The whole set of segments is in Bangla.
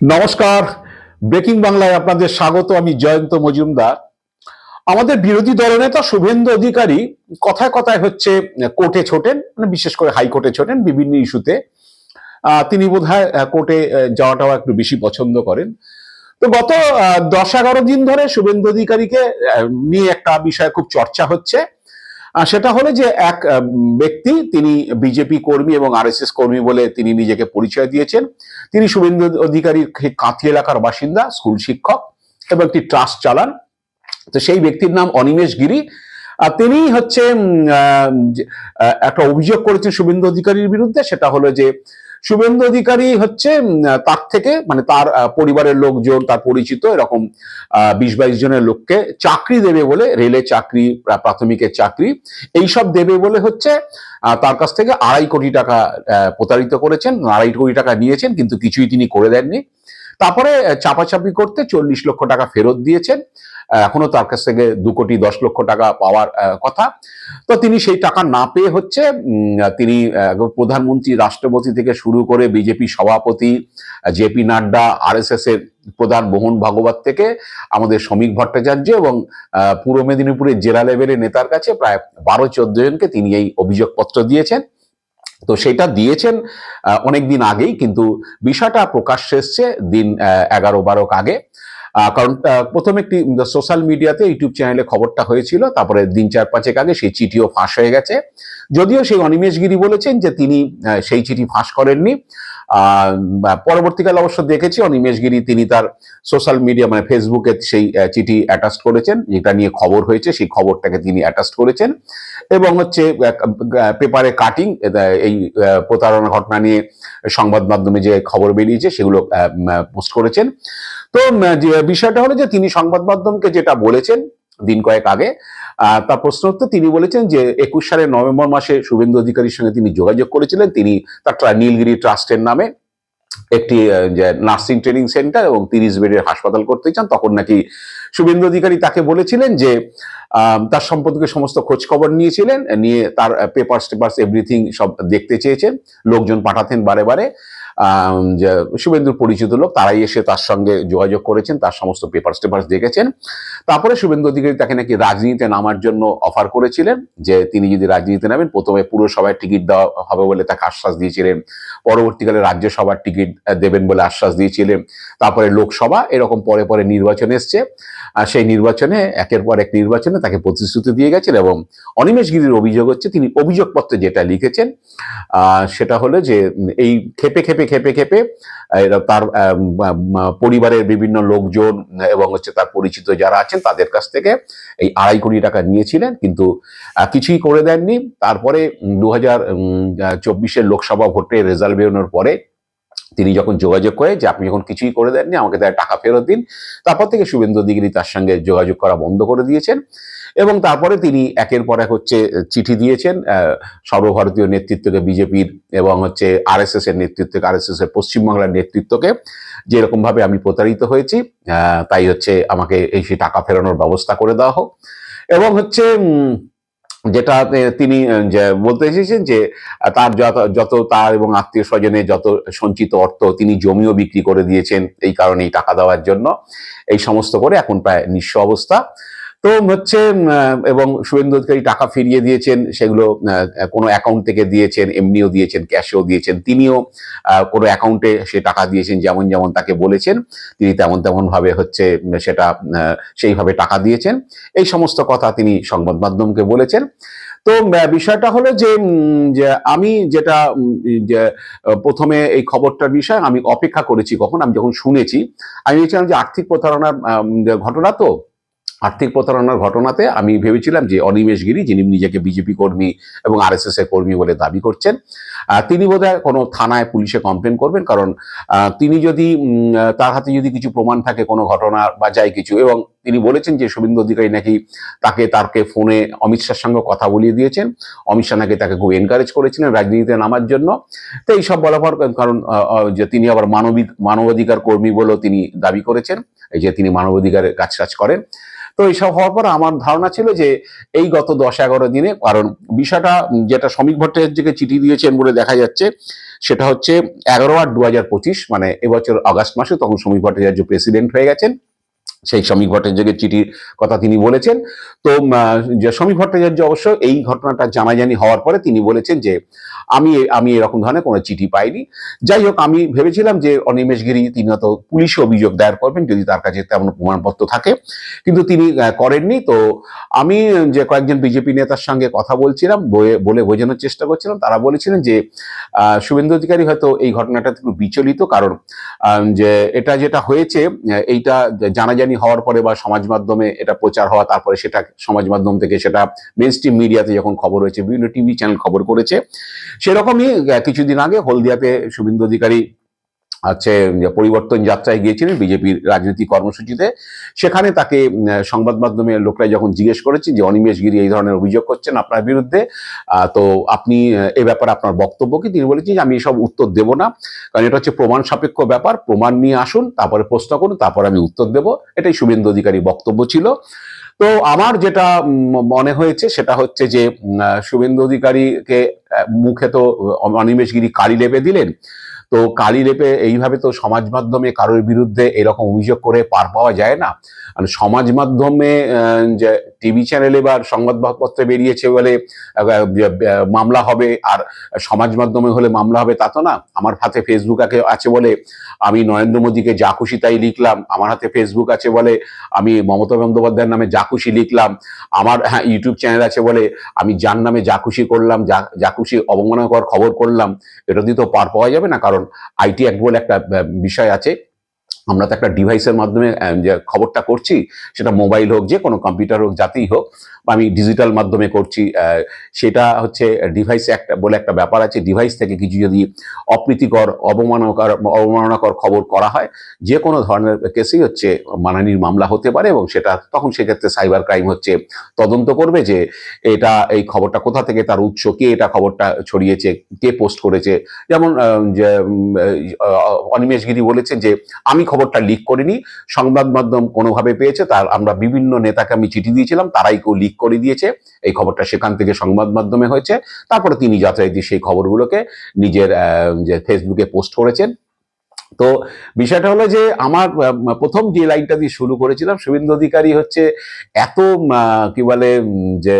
নমস্কার। ব্রেকিং বাংলায় আপনাদের স্বাগত, আমি জয়ন্ত মজুমদার। আমাদের বিরোধী দলনেতা শুভেন্দু অধিকারী কথায় কথায় হচ্ছে, কোর্টে ছোটেন মানে বিশেষ করে হাইকোর্টে ছোটেন বিভিন্ন ইস্যুতে। তিনি বোধ হয় কোর্টে যাওয়াটাও একটু বেশি পছন্দ করেন। তো গত দশ এগারো দিন ধরে শুভেন্দু অধিকারীকে নিয়ে একটা বিষয়ে খুব চর্চা হচ্ছে। সেটা হলো যে এক ব্যক্তি, তিনি বিজেপি কর্মী এবং আরএসএস কর্মী বলে তিনি নিজেকে পরিচয় দিয়েছেন। তিনি শুভেন্দু অধিকারীর কাঁথি এলাকার বাসিন্দা, স্কুল শিক্ষক এবং একটি ট্রাস্ট চালান। তো সেই ব্যক্তির নাম অনিমেষ গিরি। আর তিনি হচ্ছে একটা অভিযোগ করেছেন শুভেন্দু অধিকারীর বিরুদ্ধে, সেটা হলো যে শুভেন্দু অধিকারী হচ্ছে তার থেকে মানে তার পরিবারের লোকজন, তার পরিচিত এরকম বিশ বাইশ জনের লোককে চাকরি দেবে বলে রেলের চাকরি প্রাথমিকের চাকরি, এইসব দেবে বলে হচ্ছে তার কাছ থেকে আড়াই কোটি টাকা প্রতারিত করেছেন, আড়াই কোটি টাকা নিয়েছেন, কিন্তু কিছুই তিনি করে দেননি। তারপরে চাপাচাপি করতে চল্লিশ লক্ষ টাকা ফেরত দিয়েছেন এখনও তার কাছ থেকে দু কোটি দশ লক্ষ টাকা পাওয়ার কথা। তো তিনি সেই টাকা না পেয়ে হচ্ছে তিনি প্রধানমন্ত্রী, রাষ্ট্রপতি থেকে শুরু করে বিজেপি সভাপতি জেপি নাড্ডা, আরএসএস এর প্রধান মোহন ভাগবত থেকে আমাদের শ্রমিক ভট্টাচার্য এবং পূর্ব মেদিনীপুরের জেলা লেভেলের নেতার কাছে প্রায় বারো চোদ্দ জনকে তিনি এই অভিযোগপত্র দিয়েছেন। তো সেটা দিয়েছেন অনেক দিন আগেই, কিন্তু বিষয়টা প্রকাশ্যে এসছে দিন এগারো বারো আগে। কারণ প্রথমে একটি সোশ্যাল মিডিয়াতে ইউটিউব চ্যানেলে খবরটা হয়েছিল, তারপরে দিন চার পাঁচেক আগে সেই চিঠিও ফাঁস হয়ে গেছে। যদিও সেই অনিমেষ গিরি বলেছেন যে তিনি সেই চিঠি ফাঁস করেননি। পরবর্তীকালে অবশ্য দেখেছি অনিমেষ গিরি তিনি তার সোশ্যাল মিডিয়া মানে ফেসবুকে সেই চিঠি অ্যাটাচ করেছেন। যেটা নিয়ে খবর হয়েছে, সেই খবরটাকে তিনি অ্যাটাচ করেছেন। এবং হচ্ছে পেপারে কাটিং এই প্রতারণা ঘটনা নিয়ে সংবাদ মাধ্যমে যে খবর বেরিয়েছে সেগুলো পোস্ট করেছেন। তো বিষয়টা হলো যে তিনি সংবাদ মাধ্যমকে যেটা বলেছেন দিন কয়েক আগে তার প্রশ্ন উত্তর তিনি বলেছেন যে একুশ সালের নভেম্বর মাসে শুভেন্দু অধিকারীর সঙ্গে তিনি যোগাযোগ করেছিলেন। তিনি তার নীলগিরি ট্রাস্টের নামে একটি নার্সিং ট্রেনিং সেন্টার এবং তিরিশ বেডের হাসপাতাল করতে চান। তখন নাকি শুভেন্দু অধিকারী তাকে বলেছিলেন যে তার সম্পর্কে সমস্ত খোঁজ খবর নিয়েছিলেন, নিয়ে তার পেপার টেপার্স এভরিথিং সব দেখতে চেয়েছেন, লোকজন পাঠাতেন বারে বারে। শুভেন্দুর পরিচিত লোক, তারাই এসে তার সঙ্গে যোগাযোগ করেছেন, তার সমস্ত পেপার টেপার্স দেখেছেন। তারপরে শুভেন্দু অধিকারী তাকে নাকি রাজনীতিতে নামার জন্য অফার করেছিলেন, যে তিনি যদি রাজনীতিতে নামেন, প্রথমে পুরসভায় টিকিট দেওয়া হবে বলে তাকে আশ্বাস দিয়েছিলেন, পরবর্তীকালে রাজ্যসভার টিকিট দেবেন বলে আশ্বাস দিয়েছিলেন, তারপরে লোকসভা, এরকম পরে পরে নির্বাচন এসছে। সেই নির্বাচনে, একের পর এক নির্বাচনে তাকে প্রতিশ্রুতি দিয়ে গেছেন এবং অনিমেষ গিরির অভিযোগ হচ্ছে, তিনি অভিযোগপত্রে যেটা লিখেছেন সেটা হলো যে এই খেপে খেপে খেপে খেপে তার পরিবারের বিভিন্ন লোকজন এবং হচ্ছে তার পরিচিত যারা আছেন তাদের কাছ থেকে এই আড়াই কোটি টাকা নিয়েছিলেন, কিন্তু কিছুই করে দেননি। তারপরে দু হাজার চব্বিশের লোকসভা ভোটে রেজাল্ট বেরোনোর পরে তিনি যখন যোগাযোগ করে যে আপনি যখন কিছুই করে দেননি আমাকে তার টাকা ফেরত দিন, তারপর থেকে শুভেন্দু অধিকারী তার সঙ্গে যোগাযোগ করা বন্ধ করে দিয়েছেন। এবং তারপরে তিনি একের পর এক হচ্ছে চিঠি দিয়েছেন সর্বভারতীয় নেতৃত্বকে বিজেপির এবং হচ্ছে আরএসএস এর নেতৃত্বকে আরএসএস এর পশ্চিমবাংলার নেতৃত্বকে যে এরকম ভাবে আমি প্রতারিত হয়েছি তাই হচ্ছে আমাকে এই সেই টাকা ফেরানোর ব্যবস্থা করে দেওয়া হোক। এবং হচ্ছে যেটা তিনি যে বলতে এসেছেন যে তার যত তার এবং আত্মীয় স্বজনের যত সঞ্চিত অর্থ তিনি জমিও বিক্রি করে দিয়েছেন এই কারণে টাকা দেওয়ার জন্য। এই সমস্ত করে এখন প্রায় নিঃস্ব অবস্থা। তো হচ্ছে এবং শুভেন্দু অধিকারী টাকা ফিরিয়ে দিয়েছেন, সেগুলো কোনো অ্যাকাউন্ট থেকে দিয়েছেন, এমনিও দিয়েছেন ক্যাশেও দিয়েছেন, তিনিও কোনো অ্যাকাউন্টে সে টাকা দিয়েছেন, যেমন যেমন তাকে বলেছেন, তিনি তেমন তেমনভাবে হচ্ছে সেটা সেইভাবে টাকা দিয়েছেন। এই সমস্ত কথা তিনি সংবাদ মাধ্যমকে বলেছেন। তো বিষয়টা হলো যে আমি যেটা প্রথমে এই খবরটার বিষয় আমি অপেক্ষা করেছি কখন, আমি যখন শুনেছি, আমি ভেবেছিলাম যে আর্থিক প্রতারণার ঘটনা তো আর্থিক প্রতারণার ঘটনাতে আমি ভেবেছিলাম যে অনিমেষ গিরি যিনি নিজেকে বিজেপি কর্মী এবং আরএসএস এর কর্মী বলে দাবি করছেন তিনি বোধহয় কোনো থানায় পুলিশে কমপ্লেন করবেন, কারণ তিনি যদি তার হাতে যদি কিছু প্রমাণ থাকে কোনো ঘটনা বা যাই কিছু, এবং তিনি বলেছেন যে শুভেন্দু অধিকারী নাকি তাকে, তারকে ফোনে অমিত শাহর সঙ্গে কথা বলিয়ে দিয়েছেন, অমিত শাহ নাকি তাকে খুব এনকারেজ করেছিলেন রাজনীতিতে নামার জন্য, তো এইসব বলার পর, কারণ যে তিনি আবার মানবিক, মানবাধিকার কর্মী বলেও তিনি দাবি করেছেন, এই যে তিনি মানবাধিকারের কাজ কাজ করেন তো এইসব হওয়ার পর আমার ধারণা ছিল যে এই গত দশ এগারো দিনে, কারণ বিষয়টা যেটা শ্রমিক ভট্টাচার্যকে চিঠি দিয়েছেন বলে দেখা যাচ্ছে, সেটা হচ্ছে এগারো আট দু মানে এবছর আগস্ট মাসে তখন শ্রমিক ভট্টাচার্য প্রেসিডেন্ট হয়ে গেছেন। সেই সমীর ভট্টাচার্যের চিঠির কথা তিনি বলেছেন। তো সমীর ভট্টাচার্য অবশ্য এই ঘটনাটা জানাজানি হওয়ার পরে তিনি বলেছেন যে, আমি আমি এরকম ধরনের কোনো চিঠি পাইনি। যাই হোক, আমি ভেবেছিলাম যে অনিমেষ গিরি তিনি হয়তো পুলিশে অভিযোগ দায়ের করবেন যদি তার কাছে তেমন প্রমাণপত্র থাকে। কিন্তু তিনি করেননি। তো আমি যে কয়েকজন বিজেপি নেতার সঙ্গে কথা বলছিলাম বলে বোঝানোর চেষ্টা করছিলাম, তারা বলেছিলেন যে শুভেন্দু অধিকারী হয়তো এই ঘটনাটা একটু বিচলিত। কারণ যে এটা যেটা হয়েছে এইটা জানাজানি হওয়ার পরে বা সমাজ মাধ্যমে এটা প্রচার হওয়া, তারপরে সেটা সমাজ মাধ্যম থেকে সেটা মেন স্ট্রিম মিডিয়াতে যখন খবর হয়েছে, বিভিন্ন টিভি চ্যানেল খবর করেছে, সেরকমই কিছুদিন আগে হলদিয়াতে শুভেন্দু অধিকারী আছে পরিবর্তন যাত্রায় গিয়েছিলেন বিজেপির রাজনৈতিক কর্মসূচিতে। সেখানে তাকে সংবাদ মাধ্যমে লোকরা যখন জিজ্ঞেস করেছে যে অনিমেষ গিরি এই ধরনের অভিযোগ করছেন আপনার বিরুদ্ধে তো আপনি এ ব্যাপারে আপনার বক্তব্য কি তিনি বলেছেন যে আমি এসব উত্তর দেব না, কারণ এটা হচ্ছে প্রমাণ সাপেক্ষ ব্যাপার, প্রমাণ নিয়ে আসুন, তারপরে প্রশ্ন করুন, তারপরে আমি উত্তর দেব। এটাই শুভেন্দু অধিকারী বক্তব্য ছিল। তো আমার যেটা মনে হয়েছে সেটা হচ্ছে যে শুভেন্দু অধিকারীকে মুখে তো, অনিমেষ গিরি কালি লেপে দিলেন। তো কালি লেপে এইভাবে তো সমাজ মাধ্যমে কারোর বিরুদ্ধে এরকম অভিযোগ করে পার পাওয়া যায় না। সমাজ মাধ্যমে যে টিভি চ্যানেলে বা সংবাদপত্রে বেরিয়েছে বলে মামলা হবে আর সমাজ মাধ্যমে হলে মামলা হবে তা তো না। আমার হাতে ফেসবুক আছে আছে বলে আমি নরেন্দ্র মোদীকে যা খুশি তাই লিখলাম। আমার হাতে ফেসবুক আছে বলে আমি মমতা বন্দ্যোপাধ্যায়ের নামে যা খুশি লিখলাম। আমার হ্যাঁ ইউটিউব চ্যানেল আছে বলে আমি যার নামে যা খুশি করলাম, যা যা খুশি অবমাননাকর খবর করলাম, এটা দিয়ে তো পার পাওয়া যাবে না। কারণ আইটি অ্যাক্ট বলে একটা বিষয় আছে। আমরা তো একটা ডিভাইসের মাধ্যমে যে খবরটা করছি সেটা মোবাইল হোক যে কোনো কম্পিউটার হোক যাতেই হোক বা আমি ডিজিটাল মাধ্যমে করছি সেটা হচ্ছে ডিভাইস একটা বলে একটা ব্যাপার আছে ডিভাইস থেকে কিছু যদি অপ্রীতিকর অবমাননাকর অবমাননাকর খবর করা হয় যে কোনো ধরনের কেসেই হচ্ছে মানহানির মামলা হতে পারে এবং সেটা তখন সেক্ষেত্রে সাইবার ক্রাইম হচ্ছে তদন্ত করবে যে এটা এই খবরটা কোথা থেকে তার উৎস কে এটা খবরটা ছড়িয়েছে কে পোস্ট করেছে যেমন আহ, যে উম, অনিমেষ গিরি বলেছে যে আমি খবরটা লিক করিনি, সংবাদ মাধ্যম কোনোভাবে পেয়েছে, তার আমরা বিভিন্ন নেতাকে আমি চিঠি দিয়েছিলাম, তারাই কেউ লিক করে দিয়েছে, এই খবরটা সেখান থেকে সংবাদ মাধ্যমে হয়েছে। তারপরে তিনি যথারীতি সেই খবরগুলোকে নিজের যে ফেসবুকে পোস্ট করেছেন। তো বিষয়টা হলো যে আমার প্রথম যে লাইনটা দিয়ে শুরু করেছিলাম, শুভেন্দু অধিকারী হচ্ছে এত কি বলে যে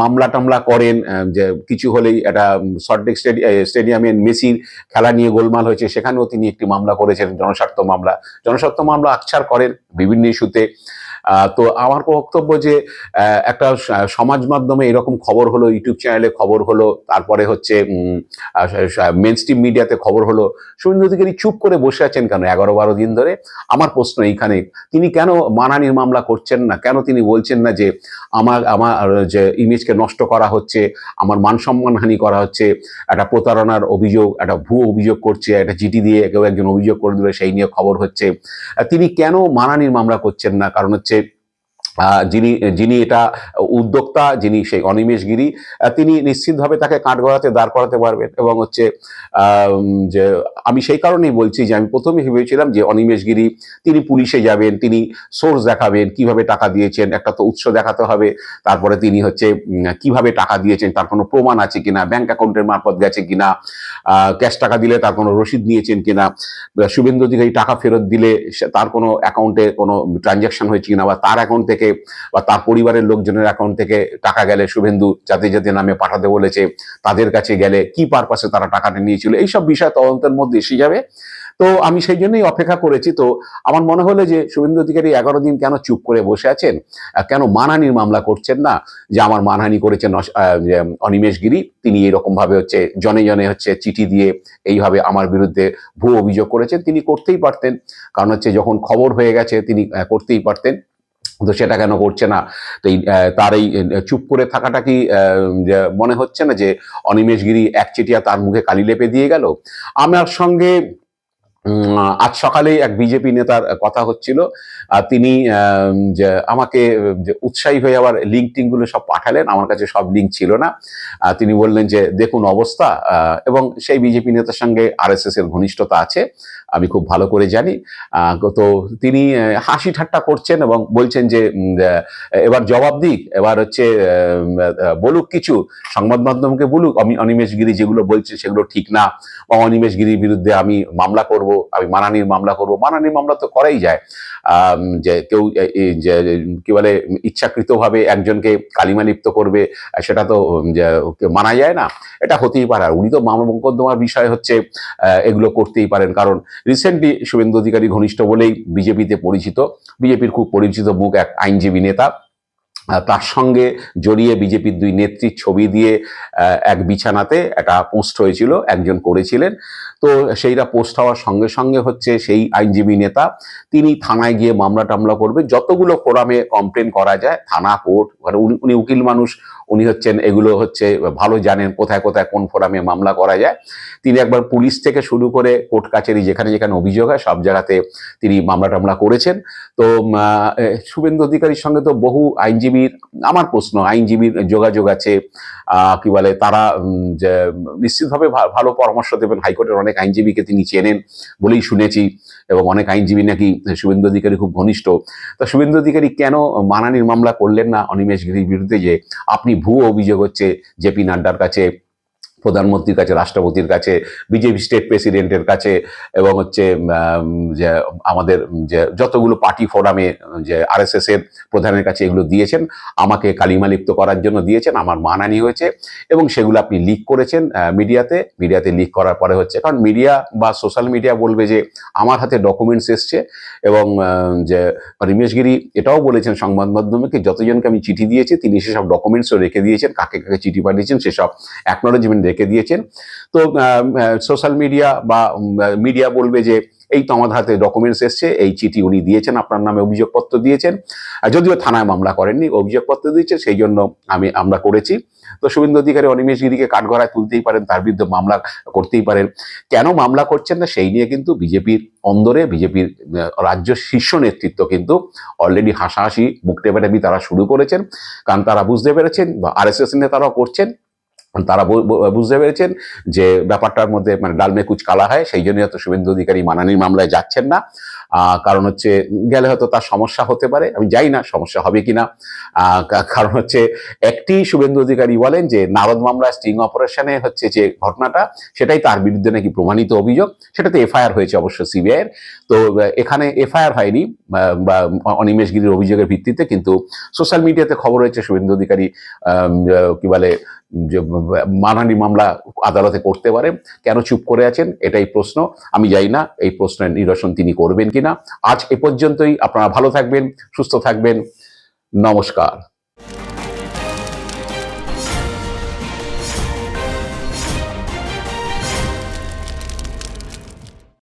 মামলা টামলা করেন যে কিছু হলেই একটা সল্টলেক স্টেডিয়ামে মেসির খেলা নিয়ে গোলমাল হয়েছে, সেখানেও তিনি একটি মামলা করেছেন, জনস্বার্থ মামলা। জনস্বার্থ মামলা আচ্ছার করেন বিভিন্ন ইস্যুতে তো আমার বক্তব্য যে একটা সমাজ মাধ্যমে এরকম খবর হলো, ইউটিউব চ্যানেলে খবর হলো, তারপরে হচ্ছে মেন স্ট্রিম মিডিয়াতে খবর হলো শুভেন্দু অধিকারী চুপ করে বসে আছেন কেন এগারো বারো দিন ধরে? আমার প্রশ্ন এইখানে, তিনি কেন মানহানির মামলা করছেন না? কেন তিনি বলছেন না যে, আমার আমার যে ইমেজকে নষ্ট করা হচ্ছে, আমার মান সম্মান হানি করা হচ্ছে, একটা প্রতারণার অভিযোগ, একটা ভুয়ো অভিযোগ করছে, একটা চিঠি দিয়ে কেউ একজন অভিযোগ করে দিলে, সেই নিয়ে খবর হচ্ছে। তিনি কেন মানহানির মামলা করছেন না? কারণ হচ্ছে যিনি যিনি এটা উদ্যোক্তা, যিনি সেই অনিমেষ গিরি তিনি নিশ্চিতভাবে তাকে কাঠগড়াতে দাঁড় করাতে পারবেন এবং হচ্ছে যে আমি সেই কারণেই বলছি যে আমি প্রথমে ভেবেছিলাম যে অনিমেষ গিরি, তিনি পুলিশে যাবেন, তিনি সোর্স দেখাবেন, কীভাবে টাকা দিয়েছেন, একটা তো উৎস দেখাতে হবে, তারপরে তিনি হচ্ছে কীভাবে টাকা দিয়েছেন, তার কোনো প্রমাণ আছে কিনা, ব্যাংক অ্যাকাউন্টের মারফত গেছে কিনা ক্যাশ টাকা দিলে তার কোনো রসিদ নিয়েছেন কিনা শুভেন্দু অধিকারী টাকা ফেরত দিলে তার কোনো অ্যাকাউন্টে কোনো ট্রানজ্যাকশন হয়েছে কিনা, বা তার অ্যাকাউন্ট থেকে বা তার পরিবারের লোকজনের অ্যাকাউন্ট থেকে টাকা গেলে শুভেন্দু যাতে যাতে নামে পাঠাতে বলেছে, তাদের কাছে গেলে কি পারপাসে তারা টাকাটা নিয়েছিল, এইসব বিষয় তদন্তের মধ্যে এসে যাবে। তো আমি সেই জন্যই অপেক্ষা করেছি। তো আমার মনে হলো যে শুভেন্দু অধিকারী এগারো দিন কেন চুপ করে বসে আছেন? কেন মানহানির মামলা করছেন না? যে আমার মানহানি করেছেন অনিমেষ গিরি, তিনি এরকম ভাবে হচ্ছে জনে জনে হচ্ছে চিঠি দিয়ে এইভাবে আমার বিরুদ্ধে ভুয়ো অভিযোগ করেছেন। তিনি করতেই পারতেন। কারণ হচ্ছে যখন খবর হয়ে গেছে, তিনি করতেই পারতেন। তো সেটা কেন করছে না? তো এই, তার এই চুপ করে থাকাটা কি মনে হচ্ছে না যে অনিমেষগিরি একচেটিয়া তার মুখে কালি লেপে দিয়ে গেল? আমার সঙ্গে আজ সকালে এক বিজেপি নেতার কথা হচ্ছিল। তিনি যে আমাকে, যে উৎসাহী হয়ে আবার লিঙ্ক টিঙ্কগুলো সব পাঠালেন, আমার কাছে সব লিঙ্ক ছিল না। তিনি বললেন যে, দেখুন অবস্থা এবং সেই বিজেপি নেতার সঙ্গে আরএসএস এর ঘনিষ্ঠতা আছে, আমি খুব ভালো করে জানি। তো তিনি হাসি ঠাট্টা করছেন এবং বলছেন যে এবার জবাব দিক, এবার হচ্ছে বলুক কিছু, সংবাদ মাধ্যমকে বলুক। আমি অনিমেষ গিরি যেগুলো বলছে সেগুলো ঠিক না, বা অনিমেষ গিরির বিরুদ্ধে আমি মামলা করব আমি মানানির মামলা করব। মানানির মামলা তো করাই যায়। যে কেউ কি বলে, ইচ্ছাকৃতভাবে একজনকে কালিমা লিপ্ত করবে, সেটা তো মানা যায় না, এটা হতেই পারে। আর উনি তো মামলা মোকদ্দমার বিষয় হচ্ছে এগুলো করতেই পারেন। কারণ রিসেন্টলি শুভেন্দু অধিকারী ঘনিষ্ঠ বলেই বিজেপিতে পরিচিত, বিজেপির খুব পরিচিত, মুখ এক আইনজীবী নেতা। তার সঙ্গে জড়িয়ে বিজেপির দুই নেত্রীর ছবি দিয়ে এক বিছানাতে একটা পোস্ট হয়েছিল, একজন করেছিলেন। তো সেইটা পোস্ট হওয়ার সঙ্গে সঙ্গে হচ্ছে সেই আইনজীবী নেতা, তিনি থানায় গিয়ে মামলা টামলা করবে। যতগুলো ফোরামে কমপ্লেন করা যায়, থানা, কোর্ট মানে উনি উকিল মানুষ, উনি হচ্ছেন, এগুলো হচ্ছে ভালো জানেন কোথায় কোথায় কোন ফোরামে মামলা করা যায়। তিনি একবার পুলিশ থেকে শুরু করে কোর্ট কাছারি যেখানে যেখানে অভিযোগ হয়, সব জায়গাতে তিনি মামলা টামলা করেছেন। তো শুভেন্দু অধিকারীর সঙ্গে তো বহু আইনজীবীর, আমার প্রশ্ন, আইনজীবীর যোগাযোগ আছে কি বলে, তারা নিশ্চিতভাবে ভালো পরামর্শ দেবেন। হাইকোর্টের অনেক আইনজীবীকে তিনি চেনেন বলেই শুনেছি এবং অনেক আইনজীবী নাকি শুভেন্দু অধিকারী খুব ঘনিষ্ঠ। তা শুভেন্দু অধিকারী কেন মানানির মামলা করলেন না অনিমেষ গিরির বিরুদ্ধে যে, আপনি ভুয়ো অভিযোগ হচ্ছে জেপি নাড্ডার কাছে? প্রধানমন্ত্রীর কাছে, রাষ্ট্রপতির কাছে, বিজেপি স্টেট প্রেসিডেন্টের কাছে এবং হচ্ছে যে আমাদের যে যতগুলো পার্টি ফোরামে, যে আরএসএস এর প্রধানের কাছে এগুলো দিয়েছেন, আমাকে কালিমালিপ্ত করার জন্য দিয়েছেন, আমার মানানি হয়েছে এবং সেগুলো আপনি লিক করেছেন মিডিয়াতে। মিডিয়াতে লিক করার পরে হচ্ছে, কারণ মিডিয়া বা সোশ্যাল মিডিয়া বলবে যে আমার হাতে ডকুমেন্টস এসছে এবং যে রমেশ গিরি এটাও বলেছেন সংবাদ মাধ্যমকে যতজনকে আমি চিঠি দিয়েছি, তিনি সেসব ডকুমেন্টসও রেখে দিয়েছেন, কাকে কাকে চিঠি পাঠিয়েছেন, সেসব অ্যাকনোলজমেন্ট রেখে দিয়েছেন। তো সোশ্যাল মিডিয়া বা মিডিয়া বলবে যে, এই তো আমাদের হাতে ডকুমেন্টস এসছে, এই চিঠি উনি দিয়েছেন, আপনার নামে অভিযোগপত্র দিয়েছেন। যদিও থানায় মামলা করেননি, অভিযোগপত্র দিয়েছে সেই জন্য আমি, আমরা করেছি। তো শুভেন্দু অধিকারী অনিমেষ গিরিকে কাঠগড়ায় তুলতেই পারেন, তার বিরুদ্ধে মামলা করতেই পারেন। কেন মামলা করছেন না, সেই নিয়ে কিন্তু বিজেপির অন্দরে, বিজেপির রাজ্য শীর্ষ নেতৃত্ব কিন্তু অলরেডি হাসাহাসি, মুখ টেপাটেপি তারা শুরু করেছেন। কারণ তারা বুঝতে পেরেছেন, বা আর এস আরএসএস নেতারাও করছেন তারা বুঝতে পেরেছেন যে ব্যাপারটার মধ্যে মানে ডালমে কুচ কালা হয়, সেই জন্য হয়তো শুভেন্দু অধিকারী মানানির মামলায় যাচ্ছেন না। কারণ হচ্ছে গেলে হয়তো তার সমস্যা হতে পারে, আমি জানি না সমস্যা হবে কা- কারণ হচ্ছে একটি শুভেন্দু অধিকারী বলেন যে নারদ মামলা স্টিং অপারেশনে হচ্ছে যে ঘটনাটা, সেটাই তার বিরুদ্ধে নাকি প্রমাণিত অভিযোগ, সেটাতে এফআইআর হয়েছে অবশ্য সিবিআই এর তো এখানে এফআইআর হয়নি, বা অনিমেষ গিরির অভিযোগের ভিত্তিতে, কিন্তু সোশ্যাল মিডিয়াতে খবর হয়েছে শুভেন্দু অধিকারী কি বলে, যে মানহানি মামলা আদালতে করতে পারে। কেন চুপ করে আছেন? এটাই প্রশ্ন। আমি জানি না এই প্রশ্নের নিরসন তিনি করবেন কিনা। আজ এ পর্যন্তই। আপনারা ভালো থাকবেন, সুস্থ থাকবেন। নমস্কার।